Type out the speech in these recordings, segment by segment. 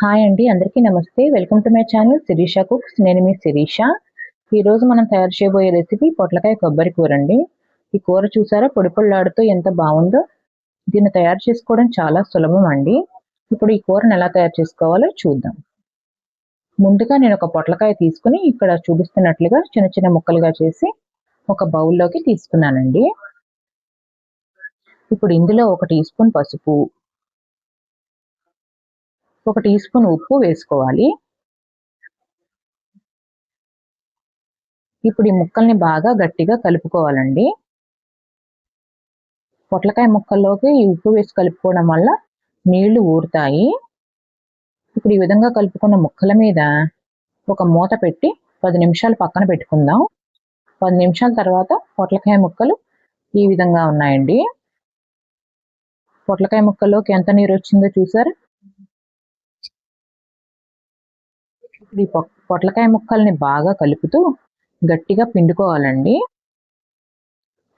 Hi అండి అందరికీ నమస్తే. Welcome to my channel Sirisha cooks. నేను మీ శిరీష. ఈరోజు మనం తయారు చేయబోయే రెసిపీ పొట్లకాయ కొబ్బరి కూర అండి. ఈ కూర చూసారా? పొడి పొళ్ళాడుతూ ఎంత బాగుందో. దీన్ని తయారు చేసుకోవడం చాలా సులభం అండి. ఇప్పుడు ఈ కూరను ఎలా తయారు చేసుకోవాలో చూద్దాం. ముందుగా నేను ఒక పొట్లకాయ తీసుకుని ఇక్కడ చూపిస్తున్నట్లుగా చిన్న చిన్న ముక్కలుగా చేసి ఒక బౌల్లోకి తీసుకున్నానండి. ఇప్పుడు ఇందులో ఒక టీ స్పూన్ పసుపు ఒక టీ స్పూన్ ఉప్పు వేసుకోవాలి. ఇప్పుడు ఈ ముక్కల్ని బాగా గట్టిగా కలుపుకోవాలండి. పొట్లకాయ ముక్కల్లోకి ఈ ఉప్పు వేసి కలుపుకోవడం వల్ల నీళ్ళు ఊరుతాయి. ఇప్పుడు ఈ విధంగా కలుపుకున్న ముక్కల మీద ఒక మూత పెట్టి పది నిమిషాలు పక్కన పెట్టుకుందాం. పది నిమిషాల తర్వాత పొట్లకాయ ముక్కలు ఈ విధంగా ఉన్నాయండి. పొట్లకాయ ముక్కల్లోకి ఎంత నీరు వచ్చిందో చూసారు? ఈ పొట్లకాయ ముక్కల్ని బాగా కలుపుతూ గట్టిగా పిండుకోవాలండి.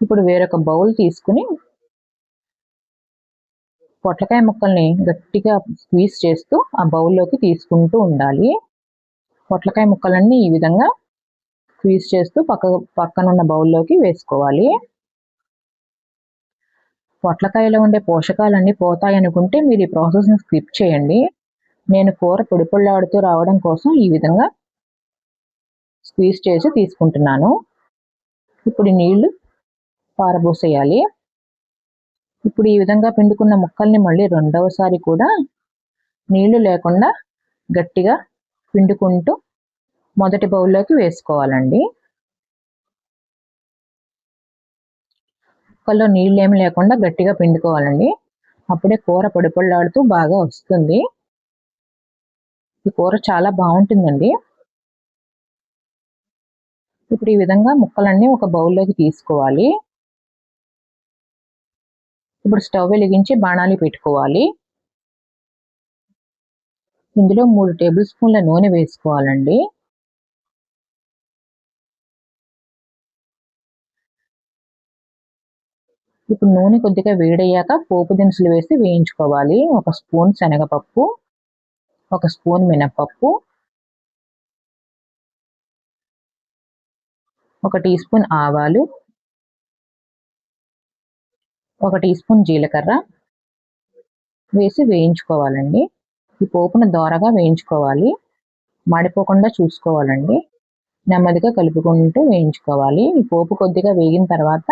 ఇప్పుడు వేరొక బౌల్ తీసుకుని పొట్లకాయ ముక్కల్ని గట్టిగా స్క్వీజ్ చేస్తూ ఆ బౌల్లోకి తీసుకుంటూ ఉండాలి. పొట్లకాయ ముక్కలన్నీ ఈ విధంగా స్క్వీజ్ చేస్తూ పక్క పక్కన ఉన్న బౌల్లోకి వేసుకోవాలి. పొట్లకాయలో ఉండే పోషకాలన్నీ పోతాయి అనుకుంటే మీరు ఈ ప్రాసెస్ని స్కిప్ చేయండి. నేను కూర పొడిపొళ్ళాడుతూ రావడం కోసం ఈ విధంగా స్క్వీజ్ చేసి తీసుకుంటున్నాను. ఇప్పుడు నీళ్ళు పారబోసేయాలి. ఇప్పుడు ఈ విధంగా పిండుకున్న ముక్కల్ని మళ్ళీ రెండవసారి కూడా నీళ్ళు లేకుండా గట్టిగా పిండుకుంటూ మొదటి బౌల్లోకి వేసుకోవాలండి. ముక్కల్లో నీళ్ళు ఏమి లేకుండా గట్టిగా పిండుకోవాలండి. అప్పుడే కూర పొడిపొళ్ళాడుతూ బాగా వస్తుంది. ఈ కూర చాలా బాగుంటుందండి. ఇప్పుడు ఈ విధంగా ముక్కలన్నీ ఒక బౌల్లోకి తీసుకోవాలి. ఇప్పుడు స్టవ్ వెలిగించి బాణాలు పెట్టుకోవాలి. ఇందులో మూడు టేబుల్ స్పూన్ల నూనె వేసుకోవాలండి. ఇప్పుడు నూనె కొద్దిగా వేడయ్యాక పోపు దినుసులు వేసి వేయించుకోవాలి. ఒక స్పూన్ శనగపప్పు. ఒక స్పూన్ మినపప్పు ఒక టీ స్పూన్ ఆవాలు ఒక టీ స్పూన్ జీలకర్ర వేసి వేయించుకోవాలండి. ఈ పోపును దోరగా వేయించుకోవాలి. మాడిపోకుండా చూసుకోవాలండి. నెమ్మదిగా కలుపుకుంటూ వేయించుకోవాలి. ఈ పోపు కొద్దిగా వేగిన తర్వాత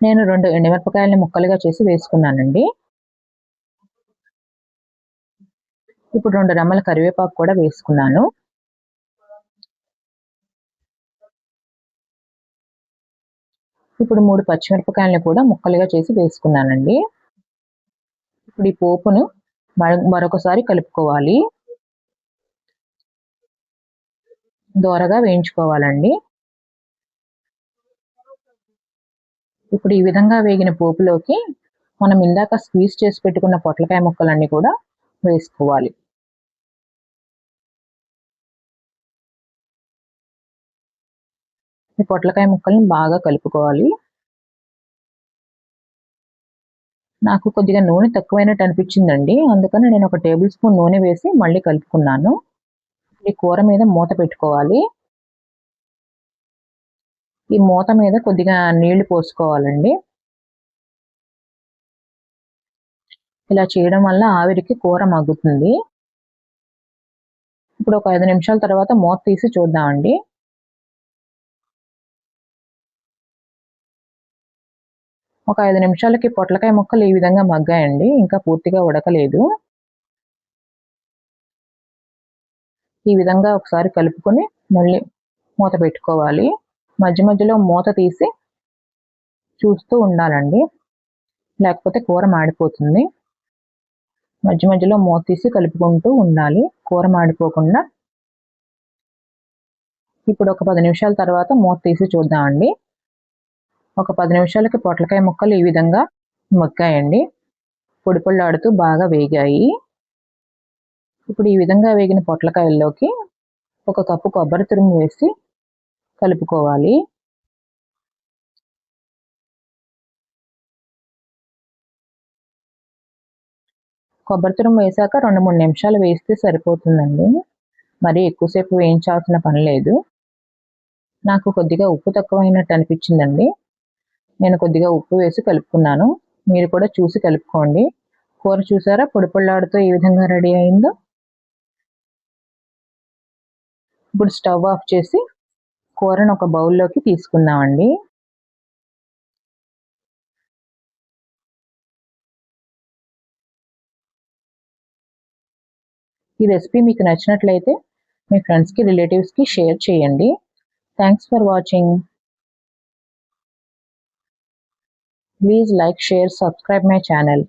నేను రెండు ఎండుమిరపకాయలని ముక్కలుగా చేసి వేసుకున్నానండి. ఇప్పుడు రెండు రెమ్మల కరివేపాకు కూడా వేసుకున్నాను. ఇప్పుడు మూడు పచ్చిమిరపకాయలను కూడా ముక్కలుగా చేసి వేసుకున్నానండి. ఇప్పుడు ఈ పోపును మరొకసారి కలుపుకోవాలి. దోరగా వేయించుకోవాలండి. ఇప్పుడు ఈ విధంగా వేగిన పోపులోకి మనం ఇందాక స్క్వీజ్ చేసి పెట్టుకున్న పొట్లకాయ ముక్కలన్నీ కూడా వేసుకోవాలి ఈ పొట్లకాయ ముక్కల్ని బాగా కలుపుకోవాలి. నాకు కొద్దిగా నూనె తక్కువైనట్టు అనిపించిందండి. అందుకని నేను ఒక టేబుల్ స్పూన్ నూనె వేసి మళ్ళీ కలుపుకున్నాను. ఈ కూర మీద మూత పెట్టుకోవాలి. ఈ మూత మీద కొద్దిగా నీళ్ళు పోసుకోవాలండి. ఇలా చేయడం వల్ల ఆవిరికి కూర మగ్గుతుంది ఇప్పుడు ఒక ఐదు నిమిషాల తర్వాత మూత తీసి చూద్దామండి. ఒక ఐదు నిమిషాలకి పొట్లకాయ ముక్కలు ఈ విధంగా మగ్గాయండి. ఇంకా పూర్తిగా ఉడకలేదు. ఈ విధంగా ఒకసారి కలుపుకొని మళ్ళీ మూత పెట్టుకోవాలి. మధ్య మధ్యలో మూత తీసి చూస్తూ ఉండాలండి. లేకపోతే కూర మాడిపోతుంది. మధ్య మధ్యలో మూత తీసి కలుపుకుంటూ ఉండాలి. కూర మాడిపోకుండా. ఇప్పుడు ఒక పది నిమిషాల తర్వాత మూత తీసి చూద్దామండి. ఒక పది నిమిషాలకి పొట్లకాయ ముక్కలు ఈ విధంగా మగ్గాయండి పొడి పొళ్ళాడుతూ బాగా వేగాయి. ఇప్పుడు ఈ విధంగా వేగిన పొట్లకాయల్లోకి ఒక కప్పు కొబ్బరి తురుము వేసి కలుపుకోవాలి. కొబ్బరి తురుము వేసాక రెండు మూడు నిమిషాలు వేస్తే సరిపోతుందండి. మరి ఎక్కువసేపు వేయించాల్సిన పని లేదు. నాకు కొద్దిగా ఉప్పు తక్కువైనట్టు అనిపించిందండి. నేను కొద్దిగా ఉప్పు వేసి కలుపుకున్నాను. మీరు కూడా చూసి కలుపుకోండి. కూర చూసారా? పొడి పొళ్ళాడుతో ఏ విధంగా రెడీ అయిందో? ఇప్పుడు స్టవ్ ఆఫ్ చేసి కూరను ఒక బౌల్లోకి తీసుకుందామండి. ఈ రెసిపీ మీకు నచ్చినట్లయితే మీ ఫ్రెండ్స్కి రిలేటివ్స్కి షేర్ చేయండి. Thanks for watching please like share subscribe my channel